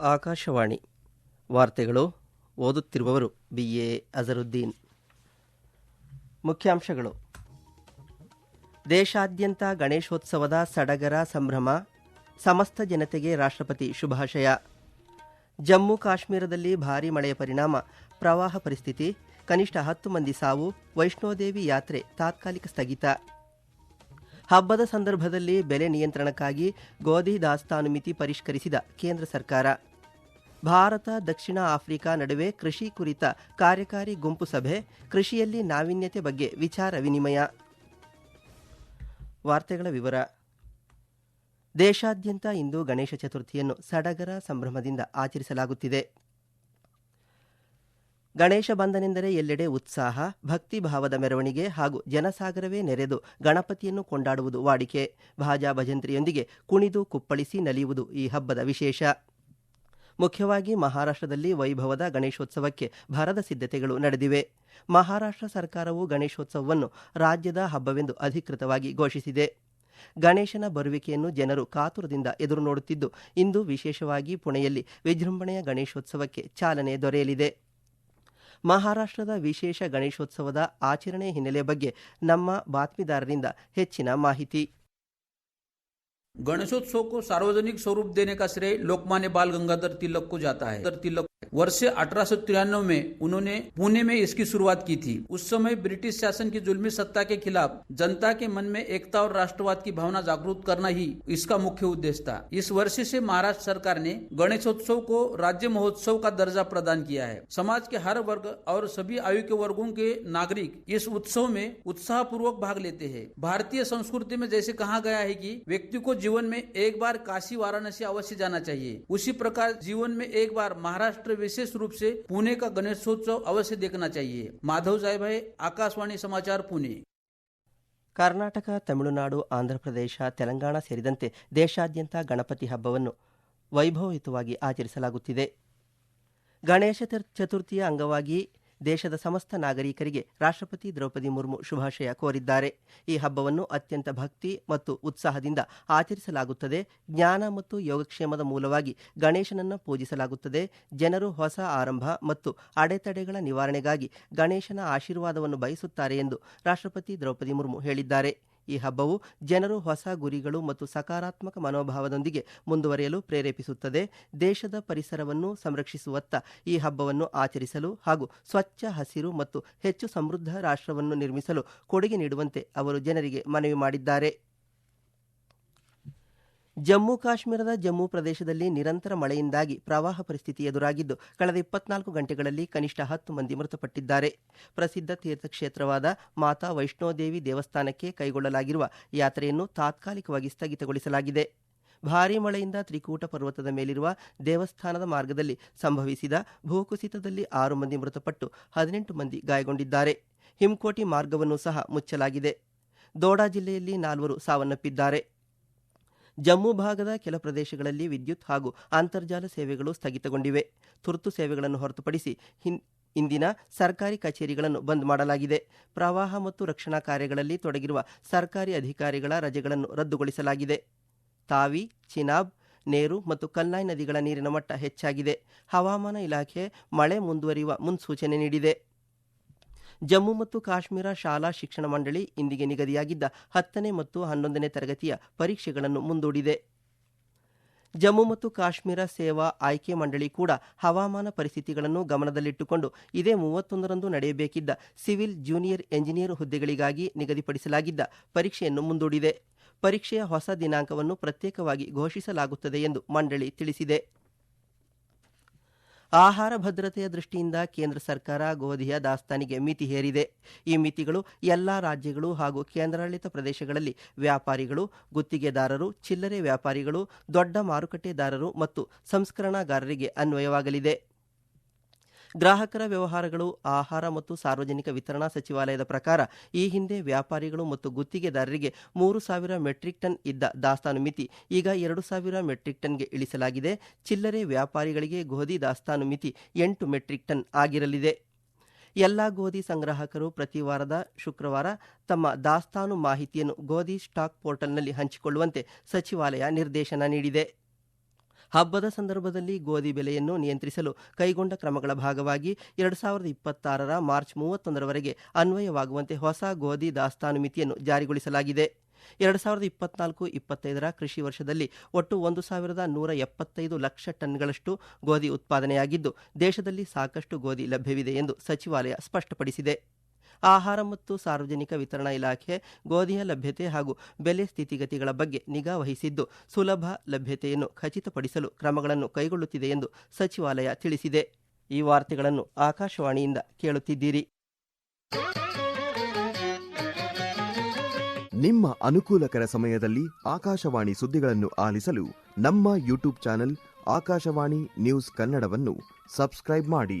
ಆಕಾಶವಾಣಿ ವಾರ್ತೆಗಳು ಓದುತ್ತಿರುವವರು B A Azharuddin. ಮುಖ್ಯಾಂಶಗಳು. ದೇಶಾದ್ಯಂತ ಗಣೇಶೋತ್ಸವದ ಸಡಗರ ಸಂಭ್ರಮ, ಸಮಸ್ತ ಜನತೆಗೆ ರಾಷ್ಟ್ರಪತಿ ಶುಭಾಶಯ. ಜಮ್ಮು ಕಾಶ್ಮೀರದಲ್ಲಿ ಭಾರೀ ಮಳೆಯ ಪರಿಣಾಮ, ಪ್ರವಾಹ ಪರಿಸ್ಥಿತಿ, ಕನಿಷ್ಠ ಹತ್ತು ಮಂದಿ ಸಾವು, ವೈಷ್ಣೋದೇವಿ ಯಾತ್ರೆ ತಾತ್ಕಾಲಿಕ ಸ್ಥಗಿತ. ಹಬ್ಬದ ಸಂದರ್ಭದಲ್ಲಿ ಬೆಲೆ ನಿಯಂತ್ರಣಕ್ಕಾಗಿ ಗೋಧಿ ದಾಸ್ತಾನು ಮಿತಿ ಪರಿಷ್ಕರಿಸಿದ ಕೇಂದ್ರ ಸರ್ಕಾರ. ಭಾರತ, ದಕ್ಷಿಣ ಆಫ್ರಿಕಾ ನಡುವೆ ಕೃಷಿ ಕುರಿತ ಕಾರ್ಯಕಾರಿ ಗುಂಪು ಸಭೆ, ಕೃಷಿಯಲ್ಲಿ ನಾವೀನ್ಯತೆ ಬಗ್ಗೆ ವಿಚಾರ ವಿನಿಮಯ. ವಾರ್ತೆಗಳ ವಿವರ. ದೇಶಾದ್ಯಂತ ಇಂದು ಗಣೇಶ ಚತುರ್ಥಿಯನ್ನು ಸಡಗರ ಸಂಭ್ರಮದಿಂದ ಆಚರಿಸಲಾಗುತ್ತಿದೆ. ಗಣೇಶ ಬಂದನೆಂದರೆ ಎಲ್ಲೆಡೆ ಉತ್ಸಾಹ ಭಕ್ತಿ ಭಾವದ ಮೆರವಣಿಗೆ ಹಾಗೂ ಜನಸಾಗರವೇ ನೆರೆದು ಗಣಪತಿಯನ್ನು ಕೊಂಡಾಡುವುದು ವಾಡಿಕೆ. ಭಾಜಾ ಭಜಂತ್ರಿಯೊಂದಿಗೆ ಕುಣಿದು ಕುಪ್ಪಳಿಸಿ ನಲಿಯುವುದು ಈ ಹಬ್ಬದ ವಿಶೇಷ. ಮುಖ್ಯವಾಗಿ ಮಹಾರಾಷ್ಟ್ರದಲ್ಲಿ ವೈಭವದ ಗಣೇಶೋತ್ಸವಕ್ಕೆ ಭರದ ಸಿದ್ಧತೆಗಳು ನಡೆದಿವೆ. ಮಹಾರಾಷ್ಟ್ರ ಸರ್ಕಾರವು ಗಣೇಶೋತ್ಸವವನ್ನು ರಾಜ್ಯದ ಹಬ್ಬವೆಂದು ಅಧಿಕೃತವಾಗಿ ಘೋಷಿಸಿದೆ. ಗಣೇಶನ ಬರುವಿಕೆಯನ್ನು ಜನರು ಕಾತುರದಿಂದ ಎದುರು ನೋಡುತ್ತಿದ್ದು ಇಂದು ವಿಶೇಷವಾಗಿ ಪುಣೆಯಲ್ಲಿ ವಿಜೃಂಭಣೆಯ ಗಣೇಶೋತ್ಸವಕ್ಕೆ ಚಾಲನೆ ದೊರೆಯಲಿದೆ. ಮಹಾರಾಷ್ಟ್ರದ ವಿಶೇಷ ಗಣೇಶೋತ್ಸವದ ಆಚರಣೆ ಹಿನ್ನೆಲೆ ಬಗ್ಗೆ ನಮ್ಮ ಬಾತ್ಮೀದಾರರಿಂದ ಹೆಚ್ಚಿನ ಮಾಹಿತಿ गणेशोत्सव को सार्वजनिक स्वरूप देने का श्रेय लोकमान्य बाल गंगाधर तिलक को जाता है तिलक वर्ष अठारह सौ तिरानवे में उन्होंने पुणे में इसकी शुरुआत की थी। उस समय ब्रिटिश शासन की जुल्मी सत्ता के खिलाफ जनता के मन में एकता और राष्ट्रवाद की भावना जागरूक करना ही इसका मुख्य उद्देश्य था। इस वर्ष से महाराष्ट्र सरकार ने गणेशोत्सव को राज्य महोत्सव का दर्जा प्रदान किया है। समाज के हर वर्ग और सभी आयु के वर्गो के नागरिक इस उत्सव में उत्साह पूर्वक भाग लेते हैं। भारतीय संस्कृति में जैसे कहा गया है की व्यक्ति को जीवन में एक बार काशी वाराणसी अवश्य जाना चाहिए। उसी प्रकार जीवन में एक बार महाराष्ट्र विशेष रूप से पुणे का गणेशोत्सव अवश्य देखना चाहिए माधव साहेब है आकाशवाणी समाचार पुणे ಕರ್ನಾಟಕ ತಮಿಳುನಾಡು ಆಂಧ್ರಪ್ರದೇಶ ತೆಲಂಗಾಣ ಸೇರಿದಂತೆ ದೇಶಾದ್ಯಂತ ಗಣಪತಿ ಹಬ್ಬವನ್ನು ವೈಭವಯುತವಾಗಿ ಆಚರಿಸಲಾಗುತ್ತಿದೆ ಗಣೇಶ ಚತುರ್- ಚತುರ್ಥಿಯ ಅಂಗವಾಗಿ ದೇಶದ ಸಮಸ್ತ ನಾಗರಿಕರಿಗೆ ರಾಷ್ಟ್ರಪತಿ ದ್ರೌಪದಿ ಮುರ್ಮು ಶುಭಾಶಯ ಕೋರಿದ್ದಾರೆ. ಈ ಹಬ್ಬವನ್ನು ಅತ್ಯಂತ ಭಕ್ತಿ ಮತ್ತು ಉತ್ಸಾಹದಿಂದ ಆಚರಿಸಲಾಗುತ್ತದೆ. ಜ್ಞಾನ ಮತ್ತು ಯೋಗಕ್ಷೇಮದ ಮೂಲವಾಗಿ ಗಣೇಶನನ್ನು ಪೂಜಿಸಲಾಗುತ್ತದೆ. ಜನರು ಹೊಸ ಆರಂಭ ಮತ್ತು ಅಡೆತಡೆಗಳ ನಿವಾರಣೆಗಾಗಿ ಗಣೇಶನ ಆಶೀರ್ವಾದವನ್ನು ಬಯಸುತ್ತಾರೆ ಎಂದು ರಾಷ್ಟ್ರಪತಿ ದ್ರೌಪದಿ ಮುರ್ಮು ಹೇಳಿದ್ದಾರೆ. ಈ ಹಬ್ಬವು ಜನರು ಹೊಸ ಗುರಿಗಳು ಮತ್ತು ಸಕಾರಾತ್ಮಕ ಮನೋಭಾವದೊಂದಿಗೆ ಮುಂದುವರಿಯಲು ಪ್ರೇರೇಪಿಸುತ್ತದೆ. ದೇಶದ ಪರಿಸರವನ್ನು ಸಂರಕ್ಷಿಸುವತ್ತ ಈ ಹಬ್ಬವನ್ನು ಆಚರಿಸಲು ಹಾಗೂ ಸ್ವಚ್ಛ ಹಸಿರು ಮತ್ತು ಹೆಚ್ಚು ಸಮೃದ್ಧ ರಾಷ್ಟ್ರವನ್ನು ನಿರ್ಮಿಸಲು ಕೊಡುಗೆ ನೀಡುವಂತೆ ಅವರು ಜನರಿಗೆ ಮನವಿ ಮಾಡಿದ್ದಾರೆ. ಜಮ್ಮು ಕಾಶ್ಮೀರದ ಜಮ್ಮು ಪ್ರದೇಶದಲ್ಲಿ ನಿರಂತರ ಮಳೆಯಿಂದಾಗಿ ಪ್ರವಾಹ ಪರಿಸ್ಥಿತಿ ಎದುರಾಗಿದ್ದು, ಕಳೆದ ಇಪ್ಪತ್ನಾಲ್ಕು ಗಂಟೆಗಳಲ್ಲಿ ಕನಿಷ್ಠ ಹತ್ತು ಮಂದಿ ಮೃತಪಟ್ಟಿದ್ದಾರೆ. ಪ್ರಸಿದ್ಧ ತೀರ್ಥಕ್ಷೇತ್ರವಾದ ಮಾತಾ ವೈಷ್ಣೋದೇವಿ ದೇವಸ್ಥಾನಕ್ಕೆ ಕೈಗೊಳ್ಳಲಾಗಿರುವ ಯಾತ್ರೆಯನ್ನು ತಾತ್ಕಾಲಿಕವಾಗಿ ಸ್ಥಗಿತಗೊಳಿಸಲಾಗಿದೆ. ಭಾರೀ ಮಳೆಯಿಂದ ತ್ರಿಕೂಟ ಪರ್ವತದ ಮೇಲಿರುವ ದೇವಸ್ಥಾನದ ಮಾರ್ಗದಲ್ಲಿ ಸಂಭವಿಸಿದ ಭೂಕುಸಿತದಲ್ಲಿ ಆರು ಮಂದಿ ಮೃತಪಟ್ಟು ಹದಿನೆಂಟು ಮಂದಿ ಗಾಯಗೊಂಡಿದ್ದಾರೆ. ಹಿಮ್ಕೋಟಿ ಮಾರ್ಗವನ್ನು ಸಹ ಮುಚ್ಚಲಾಗಿದೆ. ದೋಡಾ ಜಿಲ್ಲೆಯಲ್ಲಿ ನಾಲ್ವರು ಸಾವನ್ನಪ್ಪಿದ್ದಾರೆ. ಜಮ್ಮು ಭಾಗದ ಕೆಲ ಪ್ರದೇಶಗಳಲ್ಲಿ ವಿದ್ಯುತ್ ಹಾಗೂ ಅಂತರ್ಜಾಲ ಸೇವೆಗಳು ಸ್ಥಗಿತಗೊಂಡಿವೆ. ತುರ್ತು ಸೇವೆಗಳನ್ನು ಹೊರತುಪಡಿಸಿ ಇಂದಿನ ಸರ್ಕಾರಿ ಕಚೇರಿಗಳನ್ನು ಬಂದ್ ಮಾಡಲಾಗಿದೆ. ಪ್ರವಾಹ ಮತ್ತು ರಕ್ಷಣಾ ಕಾರ್ಯಗಳಲ್ಲಿ ತೊಡಗಿರುವ ಸರ್ಕಾರಿ ಅಧಿಕಾರಿಗಳ ರಜೆಗಳನ್ನು ರದ್ದುಗೊಳಿಸಲಾಗಿದೆ. ತಾವಿ, ಚಿನಾಬ್, ನೇರು ಮತ್ತು ಕಲ್ನಾಯ್ ನದಿಗಳ ನೀರಿನ ಮಟ್ಟ ಹೆಚ್ಚಾಗಿದೆ. ಹವಾಮಾನ ಇಲಾಖೆ ಮಳೆ ಮುಂದುವರಿಯುವ ಮುನ್ಸೂಚನೆ ನೀಡಿದೆ. ಜಮ್ಮು ಮತ್ತು ಕಾಶ್ಮೀರ ಶಾಲಾ ಶಿಕ್ಷಣ ಮಂಡಳಿ ಇಂದಿಗೆ ನಿಗದಿಯಾಗಿದ್ದ ಹತ್ತನೇ ಮತ್ತು ಹನ್ನೊಂದನೇ ತರಗತಿಯ ಪರೀಕ್ಷೆಗಳನ್ನು ಮುಂದೂಡಿದೆ. ಜಮ್ಮು ಮತ್ತು ಕಾಶ್ಮೀರ ಸೇವಾ ಆಯ್ಕೆ ಮಂಡಳಿ ಕೂಡ ಹವಾಮಾನ ಪರಿಸ್ಥಿತಿಗಳನ್ನು ಗಮನದಲ್ಲಿಟ್ಟುಕೊಂಡು ಇದೇ ಮೂವತ್ತೊಂದರಂದು ನಡೆಯಬೇಕಿದ್ದ ಸಿವಿಲ್ ಜೂನಿಯರ್ ಎಂಜಿನಿಯರ್ ಹುದ್ದೆಗಳಿಗಾಗಿ ನಿಗದಿಪಡಿಸಲಾಗಿದ್ದ ಪರೀಕ್ಷೆಯನ್ನು ಮುಂದೂಡಿದೆ. ಪರೀಕ್ಷೆಯ ಹೊಸ ದಿನಾಂಕವನ್ನು ಪ್ರತ್ಯೇಕವಾಗಿ ಘೋಷಿಸಲಾಗುತ್ತದೆ ಎಂದು ಮಂಡಳಿ ತಿಳಿಸಿದೆ. ಆಹಾರ ಭದ್ರತೆಯ ದೃಷ್ಟಿಯಿಂದ ಕೇಂದ್ರ ಸರ್ಕಾರ ಗೋಧಿಯ ದಾಸ್ತಾನಿಗೆ ಮಿತಿ ಹೇರಿದೆ. ಈ ಮಿತಿಗಳು ಎಲ್ಲಾ ರಾಜ್ಯಗಳು ಹಾಗೂ ಕೇಂದ್ರಾಡಳಿತ ಪ್ರದೇಶಗಳಲ್ಲಿ ವ್ಯಾಪಾರಿಗಳು, ಗುತ್ತಿಗೆದಾರರು, ಚಿಲ್ಲರೆ ವ್ಯಾಪಾರಿಗಳು, ದೊಡ್ಡ ಮಾರುಕಟ್ಟೆದಾರರು ಮತ್ತು ಸಂಸ್ಕರಣಾಗಾರರಿಗೆ ಅನ್ವಯವಾಗಲಿದೆ. ಗ್ರಾಹಕರ ವ್ಯವಹಾರಗಳು, ಆಹಾರ ಮತ್ತು ಸಾರ್ವಜನಿಕ ವಿತರಣಾ ಸಚಿವಾಲಯದ ಪ್ರಕಾರ ಈ ಹಿಂದೆ ವ್ಯಾಪಾರಿಗಳು ಮತ್ತು ಗುತ್ತಿಗೆದಾರರಿಗೆ ಮೂರು ಸಾವಿರ ಮೆಟ್ರಿಕ್ ಟನ್ ಇದ್ದ ದಾಸ್ತಾನು ಮಿತಿ, ಈಗ ಎರಡು ಸಾವಿರ ಮೆಟ್ರಿಕ್ ಟನ್ಗೆ ಇಳಿಸಲಾಗಿದೆ. ಚಿಲ್ಲರೆ ವ್ಯಾಪಾರಿಗಳಿಗೆ ಗೋಧಿ ದಾಸ್ತಾನು ಮಿತಿ ಎಂಟು ಮೆಟ್ರಿಕ್ ಟನ್ ಆಗಿರಲಿದೆ. ಎಲ್ಲ ಗೋಧಿ ಸಂಗ್ರಾಹಕರು ಪ್ರತಿ ವಾರದ ಶುಕ್ರವಾರ ತಮ್ಮ ದಾಸ್ತಾನು ಮಾಹಿತಿಯನ್ನು ಗೋಧಿ ಸ್ಟಾಕ್ ಪೋರ್ಟಲ್ನಲ್ಲಿ ಹಂಚಿಕೊಳ್ಳುವಂತೆ ಸಚಿವಾಲಯ ನಿರ್ದೇಶನ ನೀಡಿದೆ. ಹಬ್ಬದ ಸಂದರ್ಭದಲ್ಲಿ ಗೋಧಿ ಬೆಲೆಯನ್ನು ನಿಯಂತ್ರಿಸಲು ಕೈಗೊಂಡ ಕ್ರಮಗಳ ಭಾಗವಾಗಿ ಎರಡು ಸಾವಿರದ ಇಪ್ಪತ್ತಾರರ ಮಾರ್ಚ್ ಮೂವತ್ತೊಂದರವರೆಗೆ ಅನ್ವಯವಾಗುವಂತೆ ಹೊಸ ಗೋಧಿ ದಾಸ್ತಾನು ಮಿತಿಯನ್ನು ಜಾರಿಗೊಳಿಸಲಾಗಿದೆ. ಎರಡು ಸಾವಿರದ ಇಪ್ಪತ್ನಾಲ್ಕು ಇಪ್ಪತ್ತೈದರ ಕೃಷಿ ವರ್ಷದಲ್ಲಿ ಒಟ್ಟು ಒಂದು ಸಾವಿರದ ನೂರ ಎಪ್ಪತ್ತೈದು ಲಕ್ಷ ಟನ್ಗಳಷ್ಟು ಗೋಧಿ ಉತ್ಪಾದನೆಯಾಗಿದ್ದು, ದೇಶದಲ್ಲಿ ಸಾಕಷ್ಟು ಗೋಧಿ ಲಭ್ಯವಿದೆ ಎಂದು ಸಚಿವಾಲಯ ಸ್ಪಷ್ಟಪಡಿಸಿದೆ. ಆಹಾರ ಮತ್ತು ಸಾರ್ವಜನಿಕ ವಿತರಣಾ ಇಲಾಖೆ ಗೋಧಿಯ ಲಭ್ಯತೆ ಹಾಗೂ ಬೆಲೆ ಸ್ಥಿತಿಗತಿಗಳ ಬಗ್ಗೆ ನಿಗಾ ವಹಿಸಿದ್ದು, ಸುಲಭ ಲಭ್ಯತೆಯನ್ನು ಖಚಿತಪಡಿಸಲು ಕ್ರಮಗಳನ್ನು ಕೈಗೊಳ್ಳುತ್ತಿದೆ ಎಂದು ಸಚಿವಾಲಯ ತಿಳಿಸಿದೆ. ಈ ವಾರ್ತೆಗಳನ್ನು ಆಕಾಶವಾಣಿಯಿಂದ ಕೇಳುತ್ತಿದ್ದೀರಿ. ನಿಮ್ಮ ಅನುಕೂಲಕರ ಸಮಯದಲ್ಲಿ ಆಕಾಶವಾಣಿ ಸುದ್ದಿಗಳನ್ನು ಆಲಿಸಲು ನಮ್ಮ ಯೂಟ್ಯೂಬ್ ಚಾನೆಲ್ ಆಕಾಶವಾಣಿ ನ್ಯೂಸ್ ಕನ್ನಡವನ್ನು ಸಬ್ಸ್ಕ್ರೈಬ್ ಮಾಡಿ.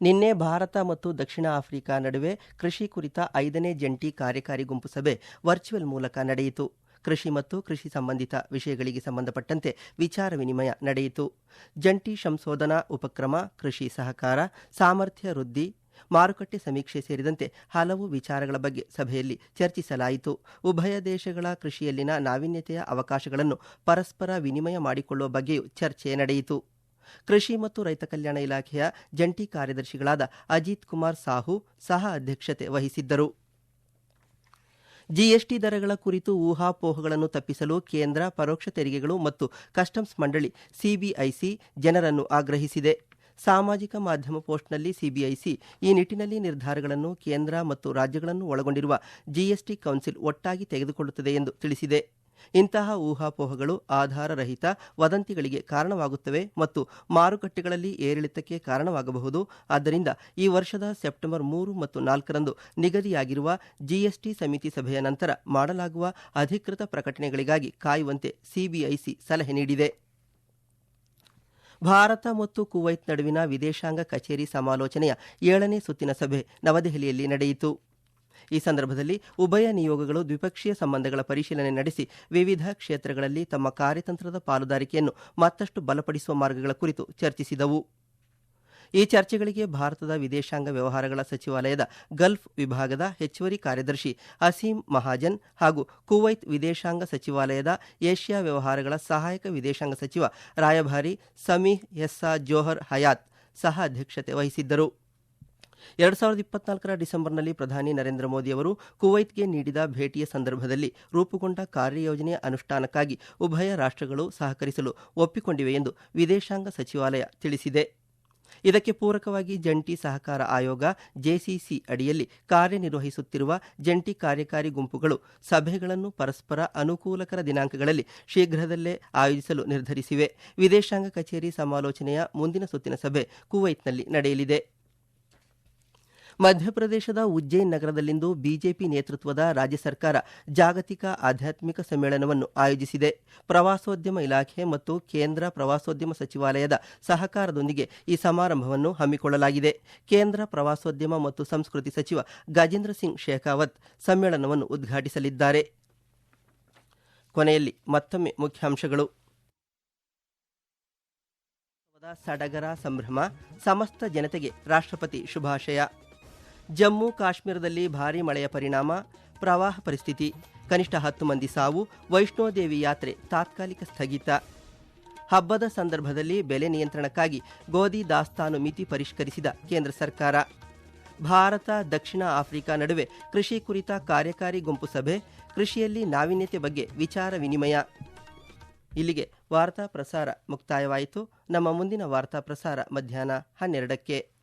ನಿನ್ನೆ ಭಾರತ ಮತ್ತು ದಕ್ಷಿಣ ಆಫ್ರಿಕಾ ನಡುವೆ ಕೃಷಿ ಕುರಿತ ಐದನೇ ಜಂಟಿ ಕಾರ್ಯಕಾರಿ ಗುಂಪು ಸಭೆ ವರ್ಚುವಲ್ ಮೂಲಕ ನಡೆಯಿತು. ಕೃಷಿ ಮತ್ತು ಕೃಷಿ ಸಂಬಂಧಿತ ವಿಷಯಗಳಿಗೆ ಸಂಬಂಧಪಟ್ಟಂತೆ ವಿಚಾರ ವಿನಿಮಯ ನಡೆಯಿತು. ಜಂಟಿ ಸಂಶೋಧನಾ ಉಪಕ್ರಮ, ಕೃಷಿ ಸಹಕಾರ, ಸಾಮರ್ಥ್ಯ ವೃದ್ಧಿ, ಮಾರುಕಟ್ಟೆ ಸಮೀಕ್ಷೆ ಸೇರಿದಂತೆ ಹಲವು ವಿಚಾರಗಳ ಬಗ್ಗೆ ಸಭೆಯಲ್ಲಿ ಚರ್ಚಿಸಲಾಯಿತು. ಉಭಯ ದೇಶಗಳ ಕೃಷಿಯಲ್ಲಿನ ನಾವೀನ್ಯತೆಯ ಅವಕಾಶಗಳನ್ನು ಪರಸ್ಪರ ವಿನಿಮಯ ಮಾಡಿಕೊಳ್ಳುವ ಬಗ್ಗೆಯೂ ಚರ್ಚೆ ನಡೆಯಿತು. ಕೃಷಿ ಮತ್ತು ರೈತ ಕಲ್ಯಾಣ ಇಲಾಖೆಯ ಜಂಟಿ ಕಾರ್ಯದರ್ಶಿಗಳಾದ ಅಜಿತ್ ಕುಮಾರ್ ಸಾಹು ಸಹ ಅಧ್ಯಕ್ಷತೆ ವಹಿಸಿದ್ದರು. ಜಿಎಸ್ಟಿ ದರಗಳ ಕುರಿತು ಊಹಾಪೋಹಗಳನ್ನು ತಪ್ಪಿಸಲು ಕೇಂದ್ರ ಪರೋಕ್ಷ ತೆರಿಗೆಗಳು ಮತ್ತು ಕಸ್ಟಮ್ಸ್ ಮಂಡಳಿ ಸಿಬಿಐಸಿ ಜನರನ್ನು ಆಗ್ರಹಿಸಿದೆ. ಸಾಮಾಜಿಕ ಮಾಧ್ಯಮ ಪೋಸ್ಟ್ನಲ್ಲಿ ಸಿಬಿಐಸಿ ಈ ನಿಟ್ಟಿನಲ್ಲಿ ನಿರ್ಧಾರಗಳನ್ನು ಕೇಂದ್ರ ಮತ್ತು ರಾಜ್ಯಗಳನ್ನು ಒಳಗೊಂಡಿರುವ ಜಿಎಸ್ಟಿ ಕೌನ್ಸಿಲ್ ಒಟ್ಟಾಗಿ ತೆಗೆದುಕೊಳ್ಳುತ್ತದೆ ಎಂದು ತಿಳಿಸಿದೆ. ಇಂತಹ ಊಹಾಪೋಹಗಳು ಆಧಾರರಹಿತ ವದಂತಿಗಳಿಗೆ ಕಾರಣವಾಗುತ್ತವೆ ಮತ್ತು ಮಾರುಕಟ್ಟೆಗಳಲ್ಲಿ ಏರಿಳಿತಕ್ಕೆ ಕಾರಣವಾಗಬಹುದು. ಆದ್ದರಿಂದ ಈ ವರ್ಷದ ಸೆಪ್ಟೆಂಬರ್ ಮೂರು ಮತ್ತು ನಾಲ್ಕರಂದು ನಿಗದಿಯಾಗಿರುವ ಜಿಎಸ್ಟಿ ಸಮಿತಿ ಸಭೆಯ ನಂತರ ಮಾಡಲಾಗುವ ಅಧಿಕೃತ ಪ್ರಕಟಣೆಗಳಿಗಾಗಿ ಕಾಯುವಂತೆ ಸಿಬಿಐಸಿ ಸಲಹೆ ನೀಡಿದೆ. ಭಾರತ ಮತ್ತು ಕುವೈತ್ ನಡುವಿನ ವಿದೇಶಾಂಗ ಕಚೇರಿ ಸಮಾಲೋಚನೆಯ ಏಳನೇ ಸುತ್ತಿನ ಸಭೆ ನವದೆಹಲಿಯಲ್ಲಿ ನಡೆಯಿತು. ಈ ಸಂದರ್ಭದಲ್ಲಿ ಉಭಯ ನಿಯೋಗಗಳು ದ್ವಿಪಕ್ಷೀಯ ಸಂಬಂಧಗಳ ಪರಿಶೀಲನೆ ನಡೆಸಿ ವಿವಿಧ ಕ್ಷೇತ್ರಗಳಲ್ಲಿ ತಮ್ಮ ಕಾರ್ಯತಂತ್ರದ ಪಾಲುದಾರಿಕೆಯನ್ನು ಮತ್ತಷ್ಟು ಬಲಪಡಿಸುವ ಮಾರ್ಗಗಳ ಕುರಿತು ಚರ್ಚಿಸಿದವು. ಈ ಚರ್ಚೆಗಳಿಗೆ ಭಾರತದ ವಿದೇಶಾಂಗ ವ್ಯವಹಾರಗಳ ಸಚಿವಾಲಯದ ಗಲ್ಫ್ ವಿಭಾಗದ ಹೆಚ್ಚುವರಿ ಕಾರ್ಯದರ್ಶಿ ಅಸೀಂ ಮಹಾಜನ್ ಹಾಗೂ ಕುವೈತ್ ವಿದೇಶಾಂಗ ಸಚಿವಾಲಯದ ಏಷ್ಯಾ ವ್ಯವಹಾರಗಳ ಸಹಾಯಕ ವಿದೇಶಾಂಗ ಸಚಿವ ರಾಯಭಾರಿ ಸಮೀಹ್ ಎಸ್ಸಾ ಜೋಹರ್ ಹಯಾತ್ ಸಹ ಅಧ್ಯಕ್ಷತೆ ವಹಿಸಿದ್ದರು. ಎರಡು ಸಾವಿರದ ಇಪ್ಪತ್ನಾಲ್ಕರ ಡಿಸೆಂಬರ್ನಲ್ಲಿ ಪ್ರಧಾನಿ ನರೇಂದ್ರ ಮೋದಿ ಅವರು ಕುವೈತ್ಗೆ ನೀಡಿದ ಭೇಟಿಯ ಸಂದರ್ಭದಲ್ಲಿ ರೂಪುಗೊಂಡ ಕಾರ್ಯಯೋಜನೆಯ ಅನುಷ್ಠಾನಕ್ಕಾಗಿ ಉಭಯ ರಾಷ್ಟ್ರಗಳು ಸಹಕರಿಸಲು ಒಪ್ಪಿಕೊಂಡಿವೆ ಎಂದು ವಿದೇಶಾಂಗ ಸಚಿವಾಲಯ ತಿಳಿಸಿದೆ. ಇದಕ್ಕೆ ಪೂರಕವಾಗಿ ಜಂಟಿ ಸಹಕಾರ ಆಯೋಗ ಜೆಸಿಸಿ ಅಡಿಯಲ್ಲಿ ಕಾರ್ಯನಿರ್ವಹಿಸುತ್ತಿರುವ ಜಂಟಿ ಕಾರ್ಯಕಾರಿ ಗುಂಪುಗಳು ಸಭೆಗಳನ್ನು ಪರಸ್ಪರ ಅನುಕೂಲಕರ ದಿನಾಂಕಗಳಲ್ಲಿ ಶೀಘ್ರದಲ್ಲೇ ಆಯೋಜಿಸಲು ನಿರ್ಧರಿಸಿವೆ. ವಿದೇಶಾಂಗ ಕಚೇರಿ ಸಮಾಲೋಚನೆಯ ಮುಂದಿನ ಸುತ್ತಿನ ಸಭೆ ಕುವೈತ್ನಲ್ಲಿ ನಡೆಯಲಿದೆ. ಮಧ್ಯಪ್ರದೇಶದ ಉಜ್ಜೈನ್ ನಗರದಲ್ಲಿಂದು ಬಿಜೆಪಿ ನೇತೃತ್ವದ ರಾಜ್ಯ ಸರ್ಕಾರ ಜಾಗತಿಕ ಆಧ್ಯಾತ್ಮಿಕ ಸಮ್ಮೇಳನವನ್ನು ಆಯೋಜಿಸಿದೆ. ಪ್ರವಾಸೋದ್ಯಮ ಇಲಾಖೆ ಮತ್ತು ಕೇಂದ್ರ ಪ್ರವಾಸೋದ್ಯಮ ಸಚಿವಾಲಯದ ಸಹಕಾರದೊಂದಿಗೆ ಈ ಸಮಾರಂಭವನ್ನು ಹಮ್ಮಿಕೊಳ್ಳಲಾಗಿದೆ. ಕೇಂದ್ರ ಪ್ರವಾಸೋದ್ಯಮ ಮತ್ತು ಸಂಸ್ಕೃತಿ ಸಚಿವ ಗಜೇಂದ್ರ ಸಿಂಗ್ ಶೇಖಾವತ್ ಸಮ್ಮೇಳನವನ್ನು ಉದ್ಘಾಟಿಸಲಿದ್ದಾರೆ. ಕೊನೆಯಲ್ಲಿ ಮತ್ತೊಮ್ಮೆ ಮುಖ್ಯಾಂಶಗಳು. ಸಡಗರ ಸಂಭ್ರಮ, ಸಮಸ್ತ ಜನತೆಗೆ ರಾಷ್ಟ್ರಪತಿ ಶುಭಾಶಯ. ಜಮ್ಮು ಕಾಶ್ಮೀರದಲ್ಲಿ ಭಾರೀ ಮಳೆಯ ಪರಿಣಾಮ, ಪ್ರವಾಹ ಪರಿಸ್ಥಿತಿ, ಕನಿಷ್ಠ ಹತ್ತು ಮಂದಿ ಸಾವು ವೈಷ್ಣೋದೇವಿ ಯಾತ್ರೆ ತಾತ್ಕಾಲಿಕ ಸ್ಥಗಿತ. ಹಬ್ಬದ ಸಂದರ್ಭದಲ್ಲಿ ಬೆಲೆ ನಿಯಂತ್ರಣಕ್ಕಾಗಿ ಗೋಧಿ ದಾಸ್ತಾನು ಮಿತಿ ಪರಿಷ್ಕರಿಸಿದ ಕೇಂದ್ರ ಸರ್ಕಾರ. ಭಾರತ, ದಕ್ಷಿಣ ಆಫ್ರಿಕಾ ನಡುವೆ ಕೃಷಿ ಕುರಿತ ಕಾರ್ಯಕಾರಿ ಗುಂಪು ಸಭೆ, ಕೃಷಿಯಲ್ಲಿ ನಾವೀನ್ಯತೆ ಬಗ್ಗೆ ವಿಚಾರ ವಿನಿಮಯ. ಇಲ್ಲಿಗೆ ವಾರ್ತಾ ಪ್ರಸಾರ ಮುಕ್ತಾಯವಾಯಿತು. ನಮ್ಮ ಮುಂದಿನ ವಾರ್ತಾ ಪ್ರಸಾರ ಮಧ್ಯಾಹ್ನ ಹನ್ನೆರಡಕ್ಕೆ.